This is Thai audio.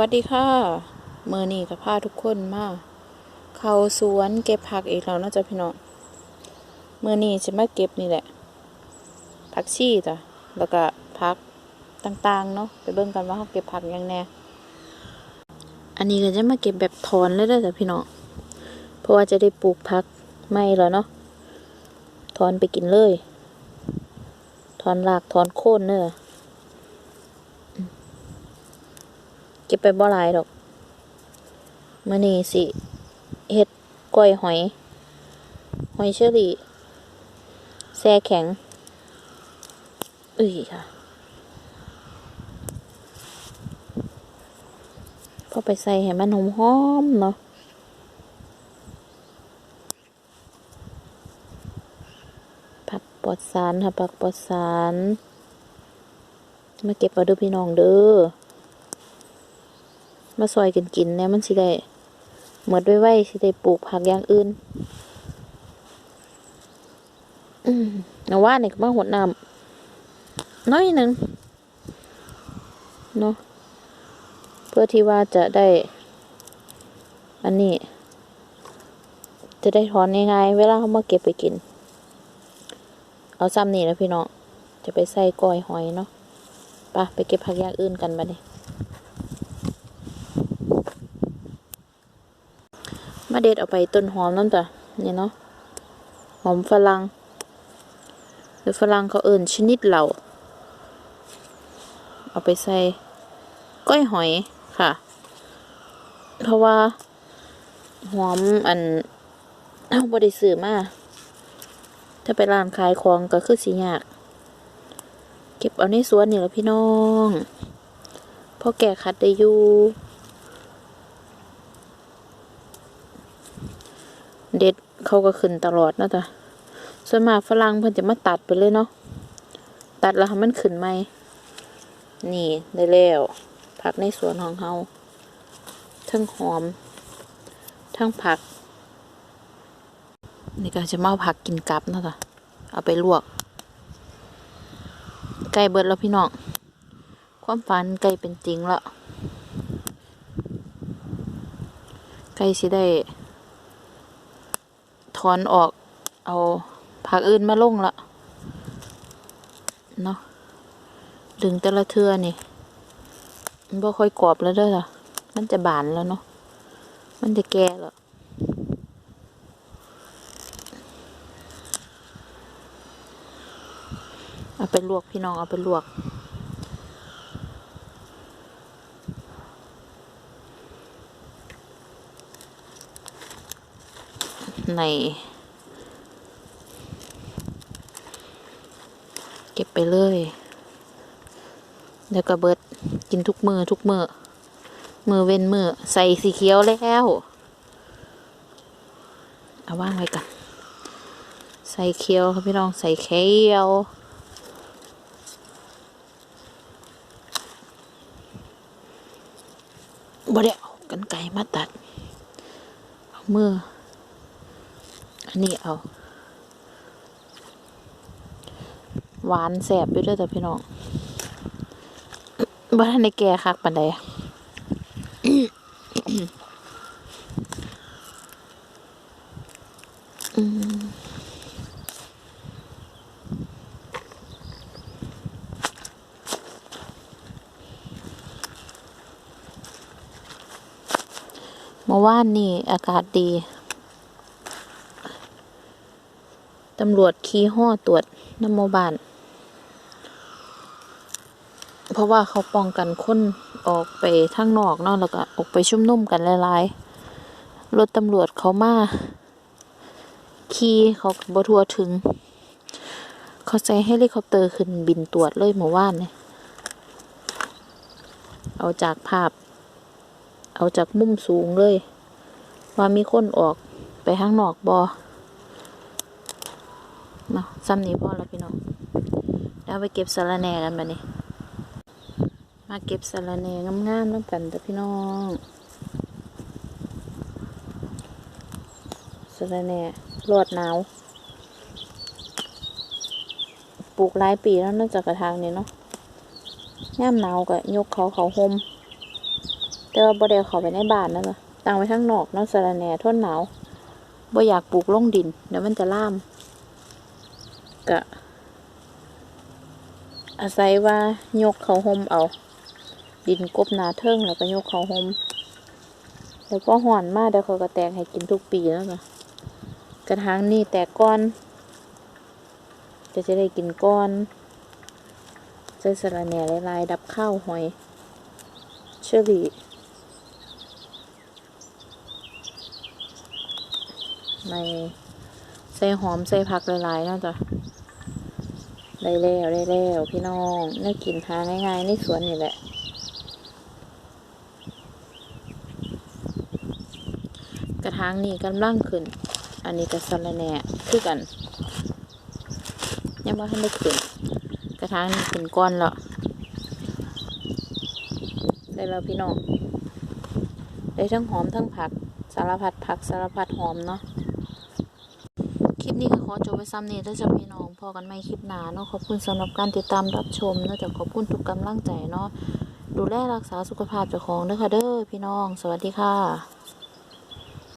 วัสดีค่ะเมื่อนี้ก็พาทุกคนมาเข้าสวนเก็บผักอีกแล้วเนาะจ๊ะพี่น้องเมื่อนี้จะมาเก็บนี่แหละ ผักชีจ้ะแล้วก็ผักต่างๆเนาะไปเบิ่งกันว่าเขาเก็บผักยังแน่อันนี้ก็จะมาเก็บแบบถอนเลยเด้อจ้ะพี่น้องเพราะว่าจะได้ปลูกผักไม่แล้วเนาะถอนไปกินเลย ถอนรากถอนโค่นเนอะ ก็บไปบ่หลายดอกมื้อนี้สิเฮ็ดก้อยหอย หอยเชอรี่แช่แข็งเอ้ยค่ะพอไปใส่ให้มันหอมหอมเนาะผักปลอดสารค่ะผักปลอดสารมาเก็บเอาด้อพี่น้องเด้อ มาซอยกันกินเนี่ยมันสิได้หมดไว้ๆสิได้ปลูกผักอย่างอื่นอืมเอาว่านี่ก็มาหดน้ำน้อยหนึ่งเนาะเพื่อที่ว่าจะได้ อันนี้ จะได้ถอนง่ายๆเวลาเขามาเก็บไปกิน เอาซ้ำนี่นะพี่น้องจะไปใส่ก้อยหอยเนาะไปไปเก็บผักอย่างอื่นกันบัดนี้ม เด็ดเอาไปต้นหอมน้ำจ้ะนี่เนาะหอมฝรั่งหรือฝรั่งเขาเอิ่นชนิดเหล่า เอาไปใส่ก้อยหอยค่ะ เพราะว่าหอมอันเอาบริสื่อมาถ้าไปร้านขายของก็คือสียาก เก็บเอาในสวนนี่แหละพี่น้องพ่อแก่คัดได้อยู่ เด็ดเขาก็ขึ้นตลอดนะจ้ะส่วนมากฝรั่งเพิ่นจะมาตัดไปเลยเนาะ ตัดแล้วให้มันขึ้นไหม นี่ได้แล้วผักในสวนของเขาทั้งหอม ทั้งผัก นี่ก็จะมาผักกินกับนะจ้ะเอาไปลวก ไก่เบิดแล้วพี่น้อง ความฝันไก่เป็นจริงแล้ว ไก่สิได้ อนออก เอาผักอื่นมาลงละเนาะดึงแต่ละเทือนี่มันบ่ค่อยกรอบแล้วเด้อจ้ะมันจะบานแล้วเนาะมันจะแก่แล้วเอาไปลวกพี่น้องเอาไปลวก ใน เก็บไปเลยเดี๋ยวก็เบิดกินทุกมือทุกมือมือเว้นมือใส่สีเขียวแล้ว เอาว่างไว้กันใส่เขียวครับพี่น้องใส่เขียวบ่ได้เอากันไก่มาตัด เอามือ นนี้เอา หวานแสบไปด้วยแต่พี่น้องบ้านในแก่คักปันใดอืมเมื่อวานนี่อากาศดี ตำรวจขี่ห้อตรวจน้ำโมบานเพราะว่าเขาป้องกันคนออกไปทางนอกเนาะแล้วก็ออกไปชุมนุมกันหลายๆรถตำรวจเขามาขี่เขาบทัวถึง เขาใช้เฮลิคอปเตอร์ขึ้นบินตรวจเลยเมื่อวานเนี่ยเอาจากภาพ เอาจากมุมสูงเลย ว่ามีคนออกไปข้างนอกบอ เนาะซ้ำนี้พ่อแล้วพี่น้องเดี๋ยวไปเก็บสารแหน่กันบัดนี้มาเก็บสารแหน่งามๆน้ำกันเด้อพี่น้องสารแหน่รอดหนาวปลูกหลายปีแล้วเนื่องจากกระถางนี้เนาะย่ามหนาวก็ยกเขาเขาห่มแต่ว่าบ่ได้เอาเขาไปในบ้านนั่นล่ะตั้งไว้ข้างนอกเนาะสะรแหน่ทนหนาวบ่อยากปลูกลงดินเดี๋ยวมันจะล่าม ก็อาศัยว่ายกเขาห่มเอา ดินกบนาเทิงแล้วก็ยกเขาห่มแล้วก็ห่อนมากเดี๋ยวเขาก็แตกให้กินทุกปีแล้วก็กระถางนี่แตกก้อน จะจะได้กินก้อนใส่สระแหน่ลายๆดับข้าวหอย เชอรี่ในใส่หอมใส่ผักหลายๆเนาจะ ได้แล้วได้แล้วพี่น้องน่ากินหาง่ายๆในสวนนี่แหละ กระถางนี่กำลังขึ้น อันนี้ก็สะระแหน่คือกันยังว่าให้ได้ขึ้น กระถางนี่ขึ้นก้อนแล้วได้แล้วพี่น้องได้ทั้งหอมทั้งผักสารพัดผักสารพัดหอมเนาะ อจบไว้ซ้ำนี้ถ้าจะพี่น้องพอกันไม่คลิปหนาเนาะขอบคุณสำหรับการติดตามรับชมเนาะจากขอบคุณทุกกำลังใจเนาะดูแลรักษาสุขภาพเจ้าของเด้อค่ะเด้อพี่น้อง สวัสดีค่ะ